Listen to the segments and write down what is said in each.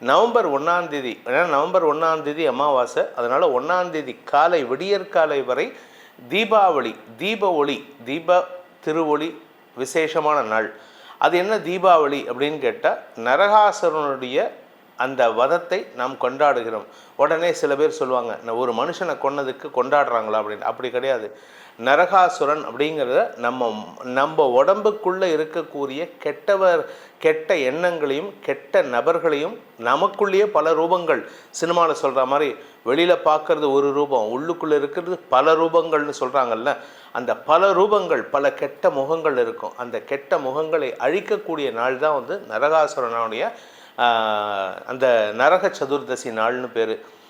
November ஒன்றாந்தேதி ஏன்னா November ஒன்றாந்தேதி அமாவாசை. அதனால் ஒன்றாந்தேதி காலை விடியற்காலை வரை தீபாவளி தீப ஒளி தீப திருவொளி விசேஷமான நாள். அது என்ன தீபாவளி அப்படின்னு கேட்டால் நரகாசுரனுடைய அந்த வதத்தை நாம் கொண்டாடுகிறோம். உடனே சில பேர் சொல்லுவாங்க நான் ஒரு மனுஷனை கொன்னதுக்கு கொண்டாடுறாங்களா? அப்படின்னு. அப்படி கிடையாது. நரகாசுரன் அப்படிங்கிறத நம்ம நம்ம உடம்புக்குள்ளே இருக்கக்கூடிய கெட்டவர் கெட்ட எண்ணங்களையும் கெட்ட நபர்களையும் நமக்குள்ளேயே பல ரூபங்கள். சினிமாவில் சொல்கிற மாதிரி வெளியில் பார்க்குறது ஒரு ரூபம் உள்ளுக்குள்ளே இருக்கிறது பல ரூபங்கள்னு சொல்கிறாங்கல்ல அந்த பல ரூபங்கள் பல கெட்ட முகங்கள் இருக்கும். அந்த கெட்ட முகங்களை அழிக்கக்கூடிய நாள் தான் வந்து நரகாசுரனுடைய அந்த நரக சதுர்தசி நாள்னு பேர்.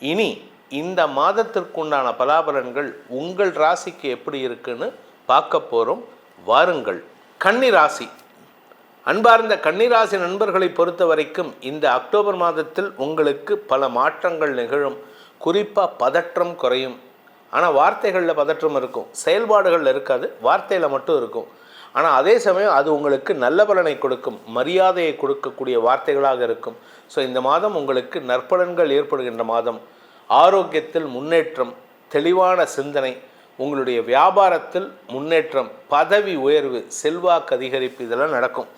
இனி இந்த மாதத்திற்குண்டான பலாபலன்கள் உங்கள் ராசிக்கு எப்படி இருக்குன்னு பார்க்க போகிறோம் வாருங்கள். கன்னி ராசி. அன்பார்ந்த கன்னிராசி நண்பர்களை பொறுத்த வரைக்கும் இந்த அக்டோபர் மாதத்தில் உங்களுக்கு பல மாற்றங்கள் நிகழும். குறிப்பாக பதற்றம் குறையும். ஆனால் வார்த்தைகளில் பதற்றம் இருக்கும். செயல்பாடுகளில் இருக்காது. வார்த்தையில் மட்டும் இருக்கும். ஆனால் அதே சமயம் அது உங்களுக்கு நல்ல பலனை கொடுக்கும் மரியாதையை கொடுக்கக்கூடிய வார்த்தைகளாக இருக்கும். ஸோ இந்த மாதம் உங்களுக்கு நற்பலன்கள் ஏற்படுகின்ற மாதம். ஆரோக்கியத்தில் முன்னேற்றம் தெளிவான சிந்தனை உங்களுடைய வியாபாரத்தில் முன்னேற்றம் பதவி உயர்வு செல்வாக்கு அதிகரிப்பு இதெல்லாம் நடக்கும்.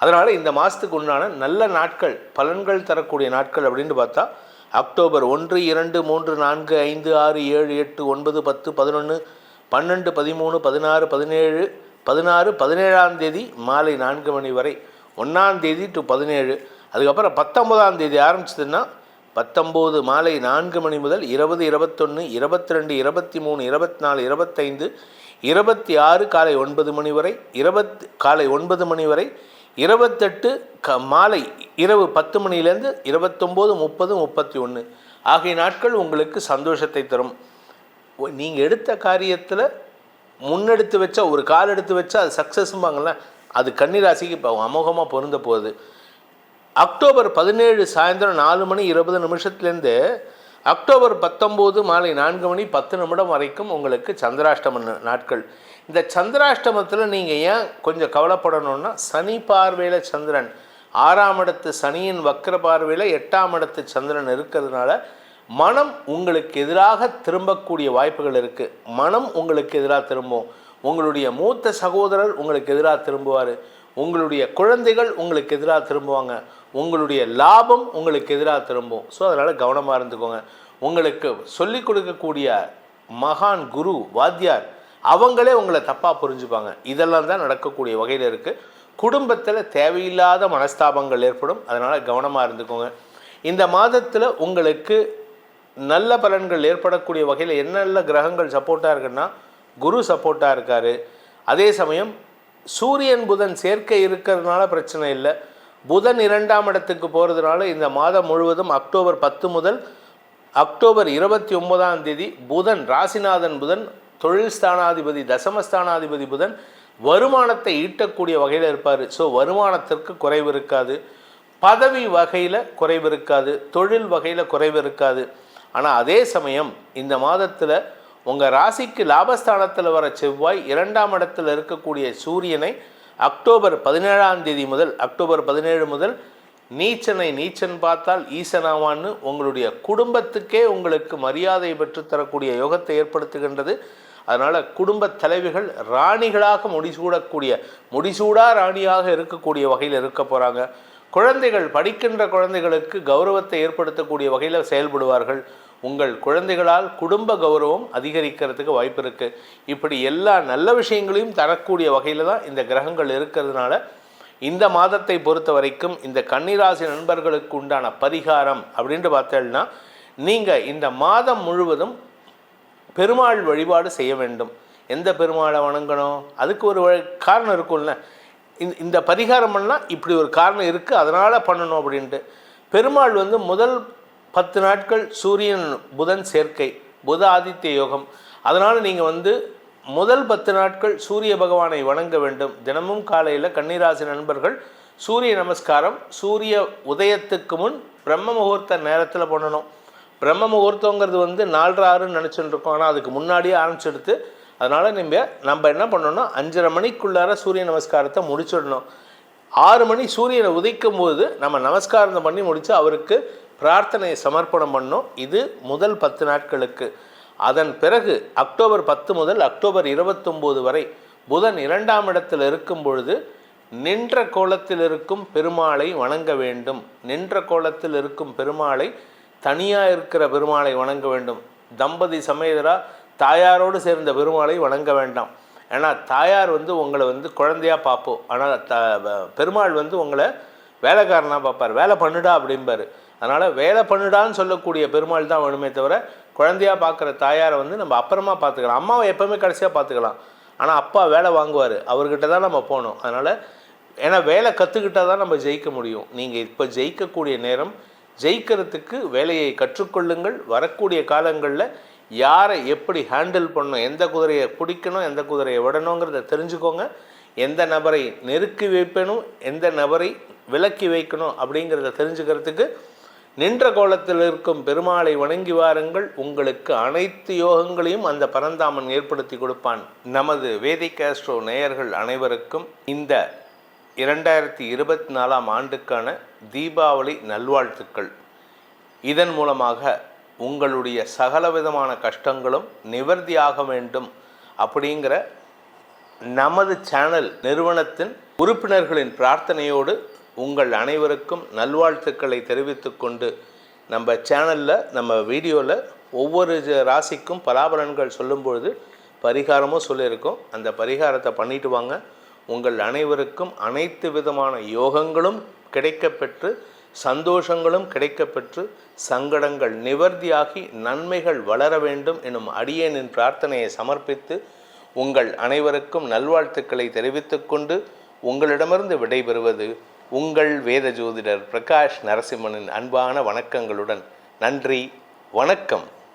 அதனால் இந்த மாதத்துக்கு உண்டான நல்ல நாட்கள் பலன்கள் தரக்கூடிய நாட்கள் அப்படின்னு பார்த்தா அக்டோபர் ஒன்று இரண்டு மூன்று நான்கு ஐந்து ஆறு ஏழு எட்டு ஒன்பது பத்து பதினொன்று பன்னெண்டு பதிமூணு பதினாறு பதினேழு பதினாறு பதினேழாம் தேதி மாலை நான்கு மணி வரை ஒன்றாம் தேதி டு பதினேழு. அதுக்கப்புறம் பத்தொம்போதாம் தேதி ஆரம்பிச்சதுன்னா பத்தொம்போது மாலை நான்கு மணி முதல் இருபது இருபத்தொன்று இருபத்தி ரெண்டு இருபத்தி மூணு இருபத்தி நாலு இருபத்தைந்து இருபத்தி ஆறு காலை ஒன்பது மணி வரை இருபத் காலை ஒன்பது மணி வரை இருபத்தெட்டு க மாலை இரவு பத்து மணிலேருந்து இருபத்தொம்போது முப்பது முப்பத்தி ஒன்று ஆகிய நாட்கள் உங்களுக்கு சந்தோஷத்தை தரும். நீங்கள் எடுத்த காரியத்தில் முன்னெடுத்து வச்சா ஒரு கால் எடுத்து வச்சா அது சக்ஸஸ்ம்பாங்கள்ல அது கன்னிராசிக்கு இப்போ அமோகமாக பொருந்த போகுது. அக்டோபர் பதினேழு சாயந்தரம் நாலு மணி இருபது நிமிஷத்துலேருந்து அக்டோபர் பத்தொம்போது மாலை நான்கு மணி பத்து நிமிடம் வரைக்கும் உங்களுக்கு சந்திராஷ்டம நாட்கள். இந்த சந்திராஷ்டமத்தில் நீங்கள் ஏன் கொஞ்சம் கவலைப்படணும்னா சனி பார்வையில் சந்திரன் ஆறாம் இடத்து சனியின் வக்கர பார்வையில் எட்டாம் இடத்து சந்திரன் இருக்கிறதுனால மனம் உங்களுக்கு எதிராக திரும்பக்கூடிய வாய்ப்புகள் இருக்குது மனம் உங்களுக்கு எதிராக திரும்பும். உங்களுடைய மூத்த சகோதரர் உங்களுக்கு எதிராக திரும்புவார். உங்களுடைய குழந்தைகள் உங்களுக்கு எதிராக திரும்புவாங்க. உங்களுடைய லாபம் உங்களுக்கு எதிராக திரும்பும். ஸோ அதனால் கவனமாக இருந்துக்கோங்க. உங்களுக்கு சொல்லிக் கொடுக்கக்கூடிய மகான் குரு வாத்தியார் அவங்களே உங்களை தப்பாக புரிஞ்சுப்பாங்க. இதெல்லாம் தான் நடக்கக்கூடிய வகையில் இருக்குது குடும்பத்தில் தேவையில்லாத மனஸ்தாபங்கள் ஏற்படும். அதனால் கவனமாக இருந்துக்கோங்க. இந்த மாதத்தில் உங்களுக்கு நல்ல பலன்கள் ஏற்படக்கூடிய வகையில் என்னென்ன கிரகங்கள் சப்போர்ட்டாக இருக்குன்னா குரு சப்போர்ட்டாக இருக்கார். அதே சமயம் சூரியன் புதன் சேர்க்கை இருக்கிறதுனால பிரச்சனை இல்லை. புதன் இரண்டாம் இடத்துக்கு போகிறதுனால இந்த மாதம் முழுவதும் அக்டோபர் பத்து முதல் அக்டோபர் இருபத்தி ஒன்பதாம் தேதி புதன் ராசிநாதன் புதன் தொழில் ஸ்தானாதிபதி தசமஸ்தானாதிபதி புதன் வருமானத்தை ஈட்டக்கூடிய வகையில் இருப்பார். ஸோ வருமானத்திற்கு குறைவு இருக்காது. பதவி வகையில் குறைவு இருக்காது. தொழில் வகையில் குறைவு இருக்காது. ஆனால் அதே சமயம் இந்த மாதத்தில் உங்கள் ராசிக்கு லாபஸ்தானத்தில் வர செவ்வாய் இரண்டாம் இடத்தில் இருக்கக்கூடிய சூரியனை அக்டோபர் பதினேழாம் தேதி முதல் அக்டோபர் பதினேழு முதல் நீச்சனை நீச்சன் பார்த்தால் ஈசனாவான்னு உங்களுடைய குடும்பத்துக்கே உங்களுக்கு மரியாதை பெற்றுத்தரக்கூடிய யோகத்தை ஏற்படுத்துகின்றது. அதனால் குடும்ப தலைவிகள் ராணிகளாக முடிசூடக்கூடிய முடிசூடா ராணியாக இருக்கக்கூடிய வகையில் இருக்க போகிறாங்க குழந்தைகள் படிக்கின்ற குழந்தைகளுக்கு கௌரவத்தை ஏற்படுத்தக்கூடிய வகையில் செயல்படுவார்கள். உங்கள் குழந்தைகளால் குடும்ப கௌரவம் அதிகரிக்கிறதுக்கு வாய்ப்பு இருக்குது இப்படி எல்லா நல்ல விஷயங்களையும் தரக்கூடிய வகையில் தான் இந்த கிரகங்கள் இருக்கிறதுனால இந்த மாதத்தை பொறுத்த வரைக்கும் இந்த கன்னிராசி நண்பர்களுக்கு உண்டான பரிகாரம் அப்படின்ட்டு பார்த்தேன்னா நீங்கள் இந்த மாதம் முழுவதும் பெருமாள் வழிபாடு செய்ய வேண்டும். எந்த பெருமாளை வணங்கணும்? அதுக்கு ஒரு காரணம் இருக்கும்ல. இந்த இந்த பரிகாரம் பண்ணால் இப்படி ஒரு காரணம் இருக்குது அதனால் பண்ணணும் அப்படின்ட்டு. பெருமாள் வந்து முதல் பத்து நாட்கள் சூரியன் புதன் சேர்க்கை புத ஆதித்ய யோகம். அதனால் நீங்கள் வந்து முதல் பத்து நாட்கள் சூரிய பகவானை வணங்க வேண்டும். தினமும் காலையில் கன்னிராசி நண்பர்கள் சூரிய நமஸ்காரம் சூரிய உதயத்துக்கு முன் பிரம்ம முகூர்த்த நேரத்தில் பண்ணணும். பிரம்ம முகூர்த்தங்கிறது வந்து நாலரை ஆறுன்னு நினச்சிட்டு இருக்கோம். ஆனால் அதுக்கு முன்னாடியே ஆரம்பிச்செடுத்து அதனால் நம்ம நம்ம என்ன பண்ணணும்னா அஞ்சரை மணிக்குள்ளார சூரிய நமஸ்காரத்தை முடிச்சிடணும். ஆறு மணி சூரியனை உதைக்கும் போது நம்ம நமஸ்காரம் பண்ணி முடித்து அவருக்கு பிரார்த்தனையை சமர்ப்பணம் பண்ணோம் இது முதல் பத்து நாட்களுக்கு. அதன் பிறகு அக்டோபர் பத்து முதல் அக்டோபர் இருபத்தொம்போது வரை புதன் இரண்டாம் இடத்தில் இருக்கும் பொழுது நின்ற கோலத்தில் இருக்கும் பெருமாளை வணங்க வேண்டும். நின்ற கோலத்தில் இருக்கும் பெருமாளை தனியாக இருக்கிற பெருமாளை வணங்க வேண்டும். தம்பதி சமேதரா தாயாரோடு சேர்ந்த பெருமாளை வணங்க வேண்டாம். ஏன்னா தாயார் வந்து உங்களை வந்து குழந்தையா பார்ப்போம். ஆனால் த வ- பெருமாள் வந்து உங்களை வேலைக்காரனாக பார்ப்பார். வேலை பண்ணுடா அப்படிம்பார். அதனால் வேலை பண்ணுடான்னு சொல்லக்கூடிய பெருமாள் தான் வேணுமே தவிர குழந்தையா பார்க்குற தாயாரை வந்து நம்ம அப்புறமா பார்த்துக்கலாம். அம்மாவை எப்போவுமே கடைசியாக பார்த்துக்கலாம். ஆனால் அப்பா வேலை வாங்குவார். அவர்கிட்ட தான் நம்ம போகணும். அதனால் ஏன்னா வேலை கற்றுக்கிட்டால் தான் நம்ம ஜெயிக்க முடியும். நீங்கள் இப்போ ஜெயிக்கக்கூடிய நேரம் ஜெயிக்கிறதுக்கு வேலையை கற்றுக்கொள்ளுங்கள். வரக்கூடிய காலங்களில் யாரை எப்படி ஹேண்டில் பண்ணணும் எந்த குதிரையை பிடிக்கணும் எந்த குதிரையை விடணுங்கிறத தெரிஞ்சுக்கோங்க. எந்த நபரை நெருக்கி வைப்பணும் எந்த நபரை விலக்கி வைக்கணும் அப்படிங்கிறத தெரிஞ்சுக்கிறதுக்கு நின்ற கோலத்தில் இருக்கும் பெருமாளை வணங்கி வாருங்கள். உங்களுக்கு அனைத்து யோகங்களையும் அந்த பரந்தாமன் ஏற்படுத்தி கொடுப்பான். நமது வேதிக் கேஸ்ட்ரோ நேயர்கள் அனைவருக்கும் இந்த இரண்டாயிரத்தி இருபத்தி நாலாம் ஆண்டுக்கான தீபாவளி நல்வாழ்த்துக்கள். இதன் மூலமாக உங்களுடைய சகலவிதமான கஷ்டங்களும் நிவர்த்தியாக வேண்டும் அப்படிங்கிற நமது சேனல் நிறுவனத்தின் உறுப்பினர்களின் பிரார்த்தனையோடு உங்கள் அனைவருக்கும் நல்வாழ்த்துக்களை தெரிவித்துக்கொண்டு நம்ம சேனலில் நம்ம வீடியோவில் ஒவ்வொரு ராசிக்கும் பலாபலன்கள் சொல்லும்பொழுது பரிகாரமும் சொல்லியிருக்கோம். அந்த பரிகாரத்தை பண்ணிட்டு வாங்க. உங்கள் அனைவருக்கும் அனைத்து விதமான யோகங்களும் கிடைக்கப்பெற்று சந்தோஷங்களும் கிடைக்கப்பெற்று சங்கடங்கள் நிவர்த்தியாகி நன்மைகள் வளர வேண்டும் எனும் அடியேனின் பிரார்த்தனையை சமர்ப்பித்து உங்கள் அனைவருக்கும் நல்வாழ்த்துக்களை தெரிவித்துக்கொண்டு உங்களிடமிருந்து விடைபெறுவது உங்கள் வேத ஜோதிடர் பிரகாஷ் நரசிம்மனின் அன்பான வணக்கங்களுடன். நன்றி வணக்கம்.